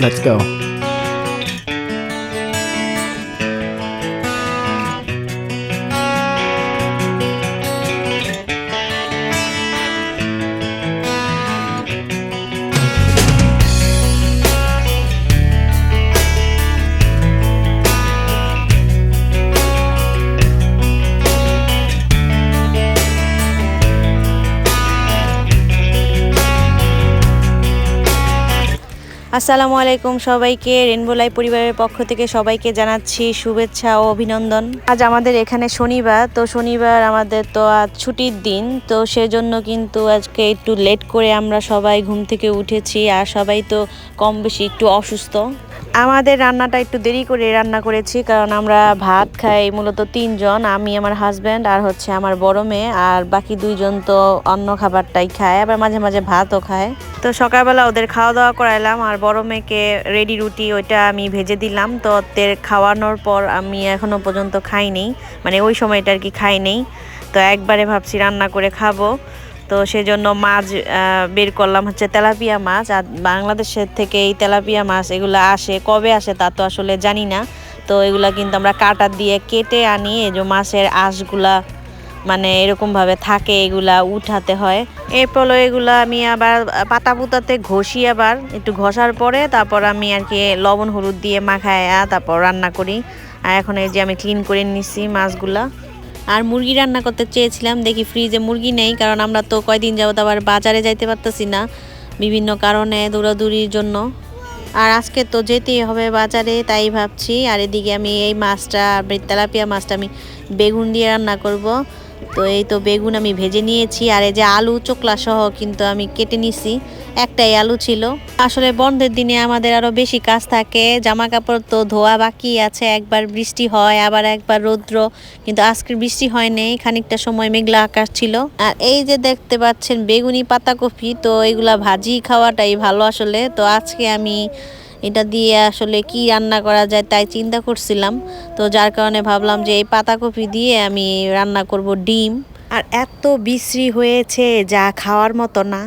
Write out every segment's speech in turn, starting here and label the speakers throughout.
Speaker 1: Let's go.
Speaker 2: আসসালামু আলাইকুম সবাইকে। রেনবোলাই পরিবারের পক্ষ থেকে সবাইকে জানাচ্ছি শুভেচ্ছা ও অভিনন্দন। আজ আমাদের এখানে শনিবার, তো শনিবার আমাদের তো আজ ছুটির দিন, তো সেজন্য কিন্তু আজকে একটু লেট করে আমরা সবাই ঘুম থেকে উঠেছি, আর সবাই তো কম বেশি একটু অসুস্থ। আমাদের রান্নাটা একটু দেরি করে রান্না করেছি, কারণ আমরা ভাত খাই মূলত তিনজন, আমি, আমার হাজব্যান্ড আর হচ্ছে আমার বড় মেয়ে, আর বাকি দুইজন তো অন্য খাবারটাই খায়, আবার মাঝে মাঝে ভাতও খায়। তো সকালবেলা ওদের খাওয়া দাওয়া করাইলাম, আর বড় মেয়েকে রেডি রুটি ওইটা আমি ভেজে দিলাম, তো ওদের খাওয়ানোর পর আমি এখনও পর্যন্ত খাইনি মানে ওই সময়টা আর কি খাইনি। তো একবারে ভাবছি রান্না করে খাব। তো সেজন্য মাছ বের করলাম হচ্ছে তেলাপিয়া মাছ। আর বাংলাদেশের থেকে এই তেলাপিয়া মাছ, এগুলো আসে, কবে আসে তা তো আসলে জানি না। তো এগুলা কিন্তু আমরা কাটা দিয়ে কেটে আনি, এই যে মাছের আঁশগুলা মানে এরকমভাবে থাকে, এগুলা উঠাতে হয়। এরপর এগুলা আমি আবার পাতা পুতাতে ঘষি আবার, একটু ঘষার পরে তারপর আমি আর কি লবণ, হলুদ দিয়ে মাখায় তারপর রান্না করি। আর এখন এই যে আমি ক্লিন করে নিছি মাছগুলা। আর মুরগি রান্না করতে চেয়েছিলাম, দেখি ফ্রিজে মুরগি নেই, কারণ আমরা তো কয়দিন যাবত আবার বাজারে যাইতে পারতেছি না, বিভিন্ন কারণে দৌড়াদৌড়ির জন্য। আর আজকে তো যেতেই হবে বাজারে, তাই ভাবছি, আর এদিকে আমি এই মাছটা তেলাপিয়া মাছটা আমি বেগুন দিয়ে রান্না করব। তো এই তো বেগুন আমি ভেজে নিয়েছি, আর এই যে আলু চোকলা সহ কিন্তু আমি কেটে নিছি। একটাই আলু ছিল। আসলে বন্ধের দিনে আমাদের আরও বেশি কাজ থাকে জামা কাপড় তো ধোয়া বাকি আছে, একবার বৃষ্টি হয়, আবার একবার রৌদ্র, কিন্তু আজকে বৃষ্টি হয় নাই, খানিকটা সময় মেঘলা আকাশ ছিল। আর এই যে দেখতে পাচ্ছেন বেগুনি পাতাকপি, তো এগুলা ভাজি খাওয়াটাই ভালো আসলে। তো আজকে আমি এটা দিয়ে আসলে কি রান্না করা যায় তাই চিন্তা করছিলাম। তো যার কারণে ভাবলাম যে এই পাতাকপি দিয়ে আমি রান্না করব ডিম। আর এত বিশ্রী হয়েছে যা খাওয়ার মতো না।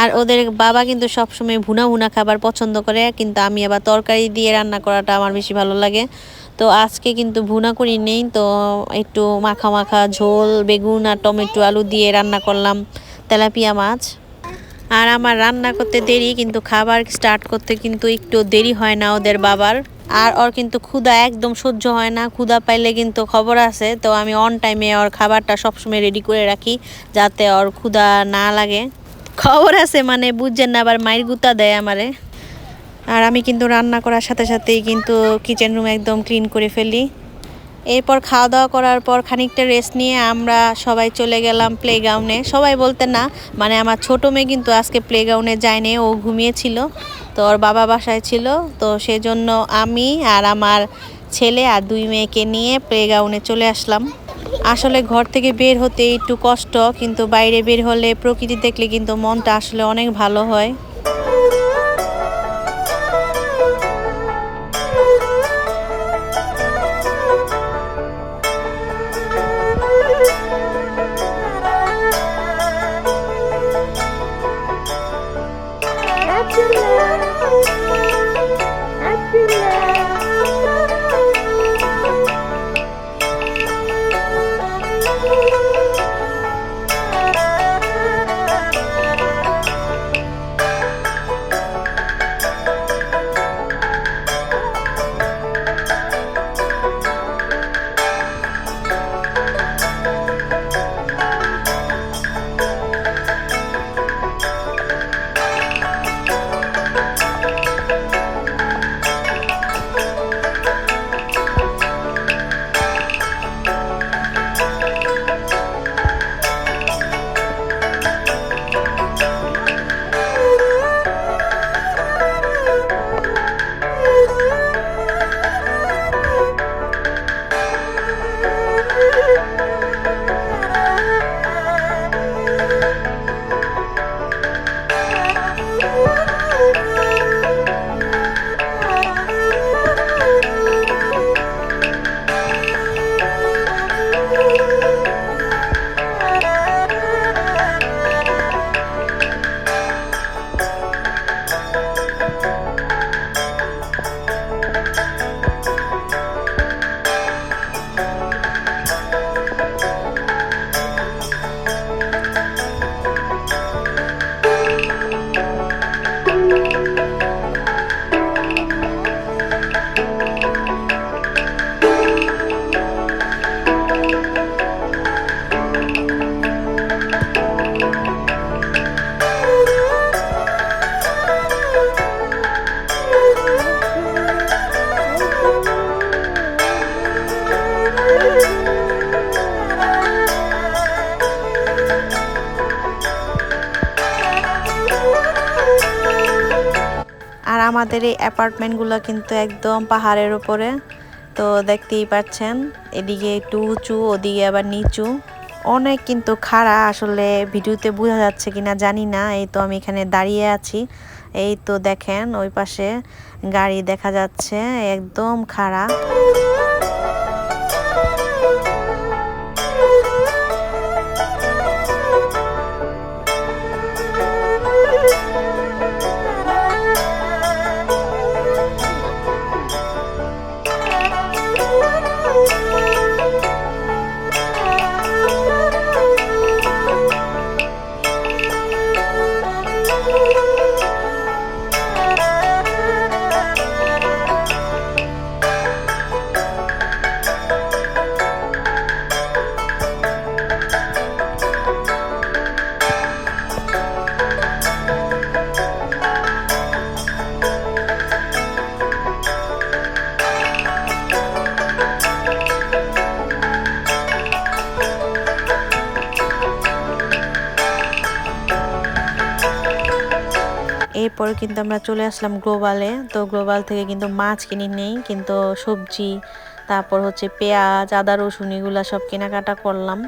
Speaker 2: আর ওদের বাবা কিন্তু সবসময় ভুনা ভুনা খাবার পছন্দ করে কিন্তু আমি আবার তরকারি দিয়ে রান্না করাটা আমার বেশি ভালো লাগে। তো আজকে কিন্তু ভুনা করি নেই তো একটু মাখা মাখা ঝোল বেগুন আর টমেটো আলু দিয়ে রান্না করলাম তেলাপিয়া মাছ। আর আমার রান্না করতে দেরি, কিন্তু খাবার স্টার্ট করতে কিন্তু একটু দেরি হয় না ওদের বাবার। আর ওর কিন্তু ক্ষুধা একদম সহ্য হয় না, ক্ষুধা পাইলে কিন্তু খবর আছে, তো আমি অন টাইমে ওর খাবারটা সবসময় রেডি করে রাখি, যাতে ওর ক্ষুধা না লাগে। খবর আছে মানে বুঝছেন না, আবার মায়ের গুতা দেয় আমারে। আর আমি কিন্তু রান্না করার সাথে সাথেই কিন্তু কিচেন রুম একদম ক্লিন করে ফেলি। এরপর খাওয়া দাওয়া করার পর খানিকটা রেস্ট নিয়ে আমরা সবাই চলে গেলাম প্লে গ্রাউন্ডে সবাই বলতে না মানে আমার ছোটো মেয়ে কিন্তু আজকে প্লে গ্রাউন্ডে যায়নি, ও ঘুমিয়েছিল। তো ওর বাবা বাসায় ছিল, তো সেজন্য আমি আর আমার ছেলে আর দুই মেয়েকে নিয়ে প্লে গ্রাউন্ডে চলে আসলাম। আসলে ঘর থেকে বের হতে একটু কষ্ট, কিন্তু বাইরে বের হলে প্রকৃতি দেখলে কিন্তু মনটা আসলে অনেক ভালো হয়। আমাদের এই অ্যাপার্টমেন্টগুলো কিন্তু একদম পাহাড়ের উপরে। তো দেখতেই পাচ্ছেন, এদিকে একটু উঁচু, ওদিকে আবার নিচু। অনেক কিন্তু খাড়া আসলে ভিডিওতে বোঝা যাচ্ছে কিনা জানি না, এই তো আমি এখানে দাঁড়িয়ে আছি। এই তো দেখেন, ওই পাশে গাড়ি দেখা যাচ্ছে, একদম খাড়া। এরপর কিন্তু আমরা চলে আসলাম গ্লোবালে তো গ্লোবাল থেকে কিন্তু মাছ কিনি নেই, কিন্তু সবজি, তারপর হচ্ছে পেঁয়াজ, আদা, রসুন, এগুলো সব কেনাকাটা করলাম।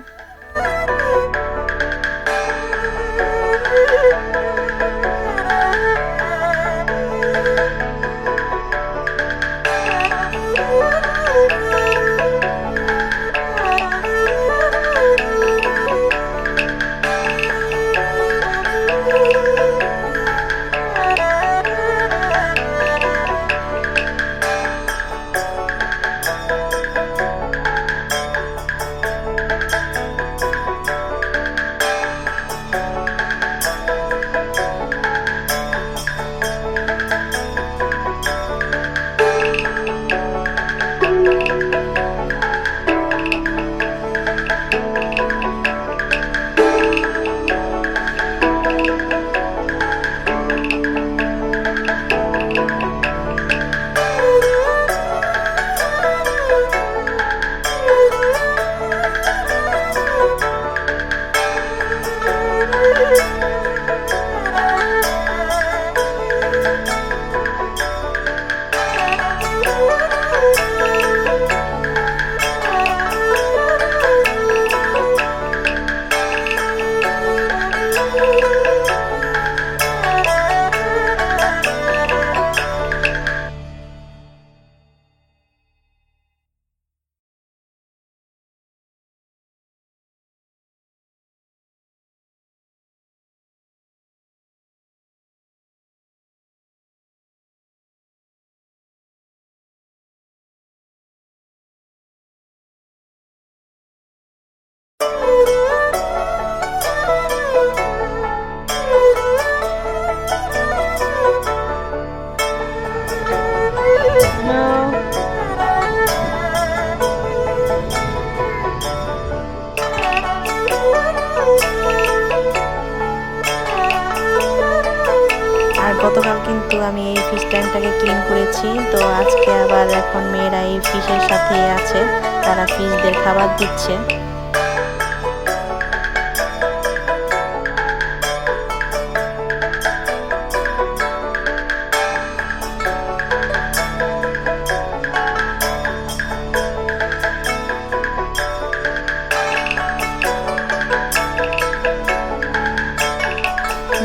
Speaker 2: গতকাল কিন্তু আমি এই ফিশ ট্যাঙ্কটাকে ক্লিন করেছি। তো আজকে আবার এখন মেয়েরা এই ফিশের সাথে আছে। তারা ফিশদের খাবার দিচ্ছে।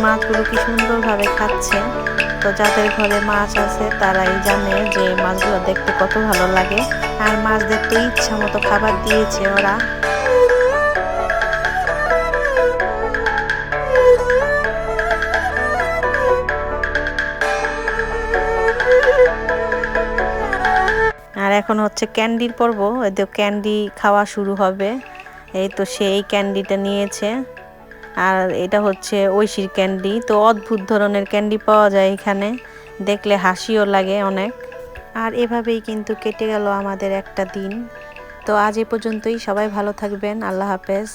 Speaker 2: মাছগুলো কি সুন্দরভাবে খাচ্ছে। তো যাদের ঘরে মাছ আছে, তারাই জানে যে মাছগুলো দেখতে কত ভালো লাগে। আর মাছ দেখতে ইচ্ছা মতো খাবার দিয়েছে ওরা। আর এখন হচ্ছে ক্যান্ডির পর্ব। তো ক্যান্ডি খাওয়া শুরু হবে। এই তো সেই ক্যান্ডিটা নিয়েছে। আর এটা হচ্ছে ঐশীর ক্যান্ডি। তো অদ্ভুত ধরনের ক্যান্ডি পাওয়া যায় এখানে। দেখলে হাসিও লাগে অনেক। আর এভাবেই কিন্তু কেটে গেল আমাদের একটা দিন। তো আজ এ পর্যন্তই। সবাই ভালো থাকবেন। আল্লাহ হাফেজ।